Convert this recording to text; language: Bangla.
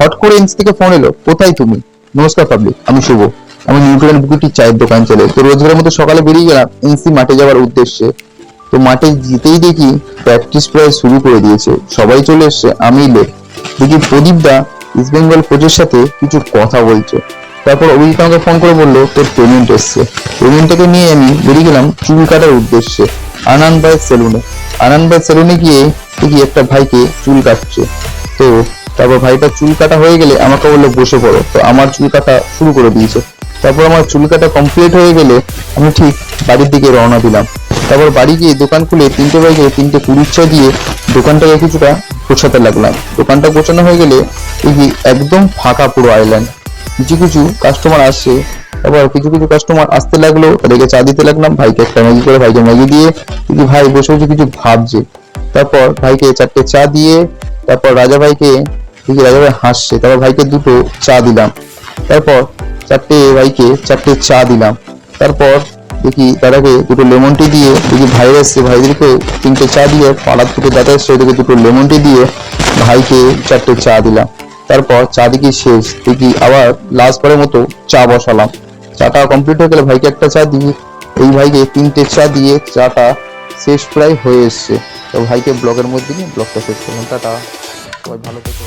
হট করে এনসি থেকে ফোন এলো, কোথায় তুমি? নমস্কার পাবলিক আমি শুভ। আমি নিউট্রেন বুকুটি চায়ের দোকান চলে। তো রোজগারের মতো সকালে বেরিয়ে গেলাম এনসি মাঠে যাওয়ার উদ্দেশ্যে। তো মাঠে যেতেই দেখি প্র্যাকটিস প্রায় শুরু করে দিয়েছে। সবাই চলে এসছে, আমি লেট দেখি প্রদীপ দা ইস্ট বেঙ্গল কোচের সাথে কিছু কথা বলছে। তারপর অভিজিৎ আমাকে ফোন করে বলল, তোর পেমেন্ট এসছে। পেমেন্টটাকে নিয়ে আমি বেরিয়ে গেলাম চুল কাটার উদ্দেশ্যে আনন্দ ভাইয়ের সেলুনে আনন্দ ভাইয়ের সেলুনে গিয়ে দেখি একটা ভাইকে চুল কাটছে। তো তারপর ভাইটা চুল কাটা হয়ে গেলে আমাকে বলল, বসে পড়ো। তো আমার চুল কাটা শুরু করে দিয়েছে। তারপর আমার চুল কাটা কমপ্লিট হয়ে গেলে আমি ঠিক বাড়ির দিকে রওনা দিলাম। তারপর বাড়ি গিয়ে দোকান খুলে তিনটে বাইকে তিনটে কুড়ির চা দিয়ে দোকানটাকে কিছুটা গোছাতে লাগলাম। দোকানটা গোছানো হয়ে গেলে দেখি একদম ফাঁকা পুরো আইল্যান্ড কিছু কিছু কাস্টমার আসছে। তারপর কিছু কিছু কাস্টমার আসতে লাগল, তাদেরকে চা দিতে লাগলাম। ভাইকে একটা ম্যাগি করে, ভাইকে ম্যাগি দিয়ে দেখি ভাই বসে বসে কিছু ভাবছে। তারপর ভাইকে চারটে চা দিয়ে, তারপর রাজা ভাইকে দেখি রাজা হাসছে। তারপর ভাইকে দুটো চা দিলাম। তারপর চারটে ভাইকে চারটে চা দিলাম। তারপর দেখি দাদাকে দুটো লেমন টি দিয়ে দেখি ভাই এসছে। ভাইদেরকে তিনটে চা দিয়ে পাড়ার দুটো দাদা এসছে, ওদেরকে দুটো লেমন টি দিয়ে ভাইকে চারটে চা দিলাম। তারপর চা দিকে শেষ। দেখি আবার লাস্ট বারের মতো চা বসালাম। চাটা কমপ্লিট হয়ে গেলে ভাইকে একটা চা দিয়ে এই ভাইকে তিনটে চা দিয়ে চাটা শেষ প্রায় হয়ে এসছে। তো ভাইকে ব্লগের মধ্যে নিয়ে ব্লগটা শেষ করলাম। টাটা। সবাই ভালো থেকো।